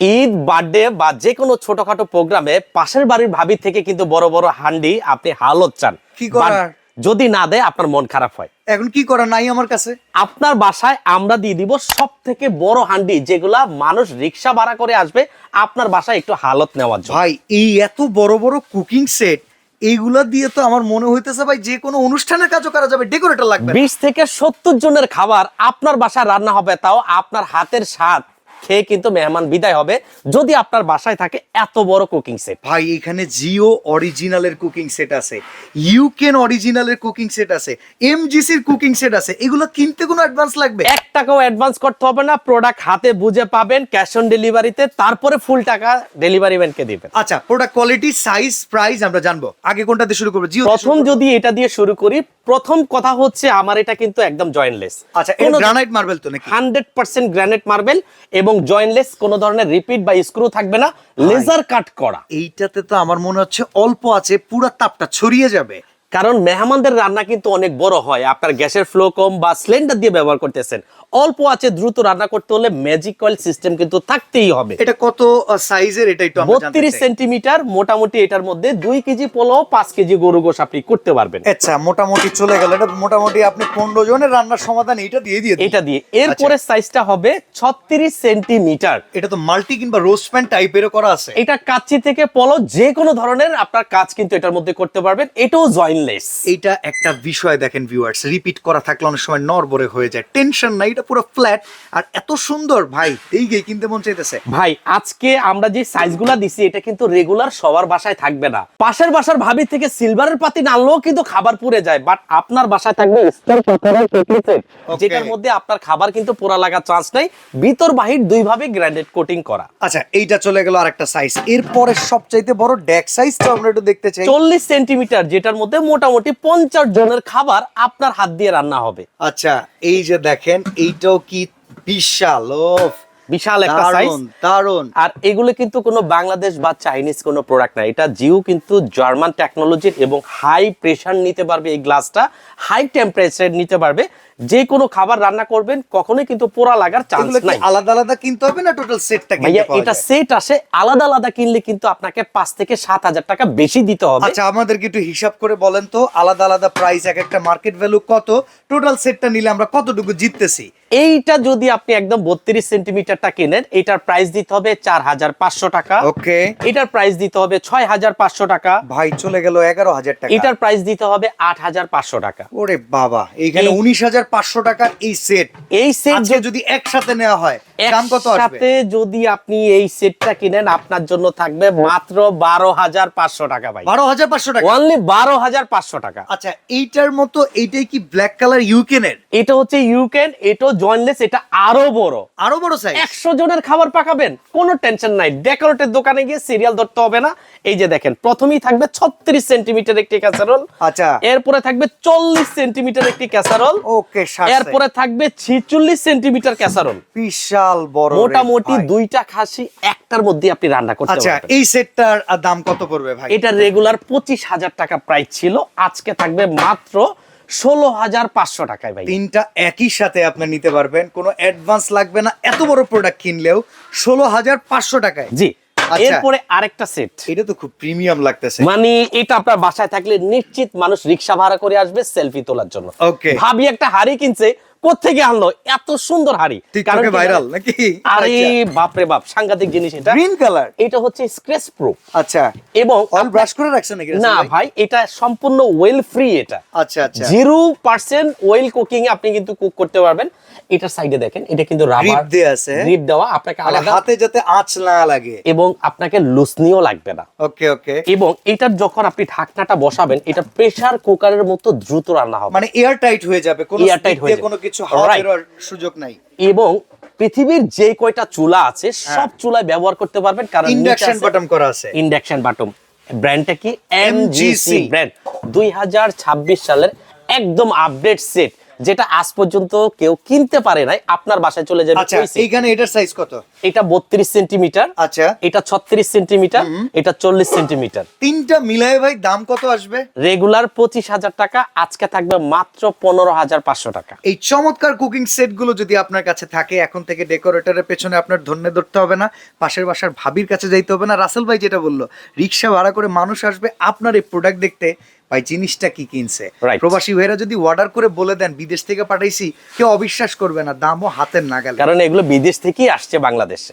Eid birthday বা যে কোনো ছোটখাটো প্রোগ্রামে পাশের বাড়ির ভাবি থেকে কিন্তু বড় বড় হান্ডি আপনি হালত চান। কি করার? যদি না দেয় আপনার মন খারাপ হয়। এখন কি করা নাই আমার কাছে? আপনার বাসায় আমরা দিয়ে দিব সব থেকে বড় হান্ডি যেগুলা মানুষ রিক্সা ভাড়া করে আসবে আপনার বাসায় একটু হালত নেওয়ার জন্য। ভাই এই এত বড় বড় কুকিং সেট এইগুলা দিয়ে তো আমার মনে হইতেছে ভাই যে কোনো অনুষ্ঠানের কাজও করা যাবে ডেকোরেটর লাগবে। বিশ থেকে সত্তর জনের খাবার আপনার বাসায় রান্না হবে তাও আপনার হাতের স্বাদ। খেয়ে কিন্তু মেহমান বিদায় হবে যদি আপনার বাসায় থাকে এত বড় কুকিং সেট ভাই এখানে জিও অরিজিনালের কুকিং সেট আছে ইউকেন অরিজিনালের কুকিং সেট আছে এমজিসির কুকিং সেট আছে এগুলো কিনতে কোনো অ্যাডভান্স লাগবে? এক টাকাও অ্যাডভান্স করতে হবে না প্রোডাক্ট হাতে বুঝে পাবেন ক্যাশ অন ডেলিভারিতে তারপরে ফুল টাকা ডেলিভারি ম্যানকে দিবেন। আচ্ছা প্রোডাক্ট কোয়ালিটি সাইজ প্রাইস আমরা জানব। আগে কোনটা দিয়ে শুরু করব? জিও প্রথম যদি এটা দিয়ে শুরু করি প্রথম কথা হচ্ছে আমার এটা কিন্তু একদম জয়েন্টলেস আচ্ছা গ্রানাইট মার্বেল তো নাকি? হান্ড্রেড পার্সেন্ট গ্রানাইট মার্বেল এবং জয়েন্টলেস কোনো ধরনের রিপিট বা স্ক্রু থাকবে না লেজার কাট করা। এইটাতে তো আমার মনে হচ্ছে অল্প আছে পুরো তাপটা ছড়িয়ে যাবে। কারণ মেহমানদের রান্না কিন্তু অনেক বড় হয়। আপনার গ্যাসের ফ্লো কম বা সিলিন্ডার দিয়ে ব্যবহার করতেছেন। অল্প আছে দ্রুত রান্না করতে হলে ম্যাজিক অয়েল সিস্টেম কিন্তু থাকতেই হবে। এটা কত সাইজের এটা একটু আমরা জানতে বত্রিশ। সেন্টিমিটার মোটামুটি এটার মধ্যে দুই কেজি পোলাও পাঁচ কেজি গরু গোশ আপনি করতে পারবেন। আচ্ছা মোটামুটি চলে গেল। এটা মোটামুটি আপনি পনেরো জনের রান্নার সমাধান এটা দিয়ে দিয়ে এটা দিয়ে। এরপরে সাইজটা হবে ছত্রিশ সেন্টিমিটার এটা তো মাল্টি কিংবা রোস্ট প্যান টাইপেরও করা আছে। এটা কাচ্চি থেকে পলো যে কোনো ধরনের আপনার কাজ কিন্তু এটার মধ্যে করতে পারবেন। এটাও জয়েনলেস এইটা একটা বিষয় দেখেন ভিউয়ার্স রিপিট করা থাকলে অনেক সময় নরবরে হয়ে যায় টেনশন নাই এটা পুরো ফ্ল্যাট আর এত সুন্দর ভাই এই গে কিনতে মন চাইতেছে। ভাই আজকে আমরা যে সাইজগুলা দিছি এটা কিন্তু রেগুলার সবার বাসায় থাকবে না। পাশের বাসার ভাবি থেকে সিলভারের পাতি নানলেও কিন্তু খাবার পুড়ে যায় বাট আপনার বাসায় থাকবে স্টার পাথরের সেট যেটার মধ্যে আপনার খাবার কিন্তু পোড়া লাগার চান্স নাই ভিতর বাহির দুই ভাবে গ্র্যান্ডেড কোটিং করা। আচ্ছা এইটা চলে গেল আরেকটা সাইজ এরপরে সবচাইতে বড় ডেক সাইজটা আমরা একটু দেখতে চাই। চল্লিশ সেন্টিমিটার যেটার মধ্যে মোটামুটি পঞ্চাশ জনের খাবার আপনার হাত দিয়ে রান্না হবে। আচ্ছা এই যে দেখেন, এইটাও কি বিশাল বিশাল একটা সাইজ দারুণ আর এগুলো কিন্তু কোনো বাংলাদেশ বা চাইনিজ কোনো প্রোডাক্ট না এটা জিও কিন্তু জার্মান টেকনোলজির এবং হাই প্রেসার নিতে পারবে এই গ্লাসটা হাই টেম্পারেচার নিতে পারবে। যে কোনো খাবার রান্না করবেন কখনোই কিন্তু পোড়া লাগার চান্স নাই। আলাদা আলাদা কিনতে হবে না টোটাল সেটটা কিনতে পাওয়া এটা সেট আসে আলাদা আলাদা কিনলে কিন্তু আপনাকে পাঁচ থেকে সাত হাজার টাকা বেশি দিতে হবে। আচ্ছা আমাদেরকে একটু হিসাব করে বলেন তো আলাদা আলাদা প্রাইস এক একটা মার্কেট ভ্যালু কত? টোটাল সেটটা নিলে আমরা কতটুকু জিততেছি? এইটা যদি আপনি একদম বত্রিশ সেন্টিমিটারটা কিনেন এটার প্রাইস দিতে হবে চার হাজার পাঁচশো টাকা। ওকে। এটার প্রাইস দিতে হবে ছয় হাজার পাঁচশো টাকা। ভাই চলে গেল এগারো হাজার টাকা। এটার প্রাইস দিতে হবে আট হাজার পাঁচশো টাকা। ওরে বাবা এইখানে উনিশ হাজার পাঁচশো টাকার এই সেট এই সেট যদি একসাথে নেওয়া হয় দাম কত আসবে? যদি আপনি এই সেটটা কিনেন আপনার জন্য থাকবে মাত্র বারো হাজার পাঁচশো টাকা ভাই। বারো হাজার পাঁচশো টাকা? অনলি বারো হাজার পাঁচশো টাকা। আচ্ছা এইটার মতো এইটাই কি ব্ল্যাক কালার ইউকেনের এটা হচ্ছে ইউকেন এটা জয়েনলেস এটা আরও বড়। আরও বড় সাইজ একশো জনের খাবার পাকাবেন কোনো টেনশন নাই। ডেকোরেটের দোকানে গিয়ে সিরিয়াল ধরতে হবে না। এই যে দেখেন প্রথমেই থাকবে ছত্রিশ সেন্টিমিটার একটি ক্যাসারোল আচ্ছা। এরপরে থাকবে চল্লিশ সেন্টিমিটার একটি ক্যাসারোল ওকে এরপরে থাকবে ছিচল্লিশ সেন্টিমিটার ক্যাসারোল বিশাল বড় মোটামুটি দুইটা খাসি একটার মধ্যে আপনি রান্না করতে আচ্ছা এই সেটটার দাম কত পড়বে ভাই? এটা রেগুলার পঁচিশ হাজার টাকা প্রাইস ছিল। আজকে থাকবে মাত্র ষোলো হাজার পাঁচশো টাকায় ভাই। তিনটা একই সাথে আপনি নিতে পারবেন। কোনো অ্যাডভান্স লাগবে না। এত বড় প্রোডাক্ট কিনলেও ষোলো হাজার পাঁচশো টাকায়। জি। আচ্ছা। এরপরে আরেকটা সেট এটা তো খুব প্রিমিয়াম লাগতেছে। মানে এটা আপনার বাসায় থাকলে নিশ্চিত মানুষ রিক্সা ভাড়া করে আসবে সেলফি তোলার জন্য। ওকে ভাবি একটা হাড়ি কিনছে কোথেকে আনলো? এত সুন্দর হাড়ি। টিকটকে ভাইরাল নাকি? আরে বাপ রে বাপ সাংঘাতিক জিনিস এটা। গ্রিন কালার এটা হচ্ছে স্ক্র্যাচ প্রুফ আচ্ছা। এবং অল ব্রাশ করে রাখছেন নাকি না ভাই? ভাই এটা সম্পূর্ণ ওয়েল ফ্রি এটা। আচ্ছা আচ্ছা। 0% ওয়েল কুকিং আপনি কিন্তু কুক করতে পারবেন। এটার সাইডে দেখেন এটা কিন্তু রাবার দেয়া আছে। গ্রিপ দেওয়া আপনাকে মানে আলাদা হাতে যাতে আঁচ না লাগে। এবং আপনাকে লুসনিও লাগবে না। ওকে ওকে এবং এটার যখন আপনি ঢাকনাটা বসাবেন এটা প্রেসার কুকারের মতো দ্রুত রান্না হবে। মানে এয়ার টাইট হয়ে যাবে কোনো tight stick হয়ে কোনো কিছু হাওয়া সুযোগ নাই। এবং পৃথিবীর যে কয়টা চুলা আছে সব চুলায় ব্যবহার করতে পারবেন কারণ ইন্ডাকশন বাটন করা আছে। ইন্ডাকশন বাটন ব্র্যান্ডটা কি? এমজিসি ব্র্যান্ড দুই হাজার ছাব্বিশ সালের একদম আপডেট সেট যেটা আজ পর্যন্ত কেউ কিনতে পারে নাই আপনার বাসায় চলে যাবে আচ্ছা এইখানে এটার সাইজ কত? এটা বত্রিশ সেন্টিমিটার আচ্ছা। এটা ছত্রিশ সেন্টিমিটার এটা চল্লিশ সেন্টিমিটার। তিনটা মিলায় ভাই দাম কত আসবে? রেগুলার পঁচিশ হাজার টাকা আজকে থাকবে মাত্র পনেরো হাজার পাঁচশো টাকা। এই চমৎকার কুকিং সেটগুলো যদি আপনার কাছে থাকে এখন থেকে ডেকোরেটরের পেছনে আপনার ধন্য ধরতে হবে না পাশের বাসার ভাবির কাছে যাইতে হবে না। রাসেল ভাই যেটা বলল রিক্সা ভাড়া করে মানুষ আসবে আপনার এই প্রোডাক্ট দেখতে ভাই জিনিসটা কি কিনছে. প্রবাসী ভাইরা যদি অর্ডার করে বলে দেন বিদেশ থেকে পাঠাইছি কেউ অবিশ্বাস করবে না দামও হাতের নাগাল। কারণ এগুলো বিদেশ থেকেই আসছে বাংলাদেশে।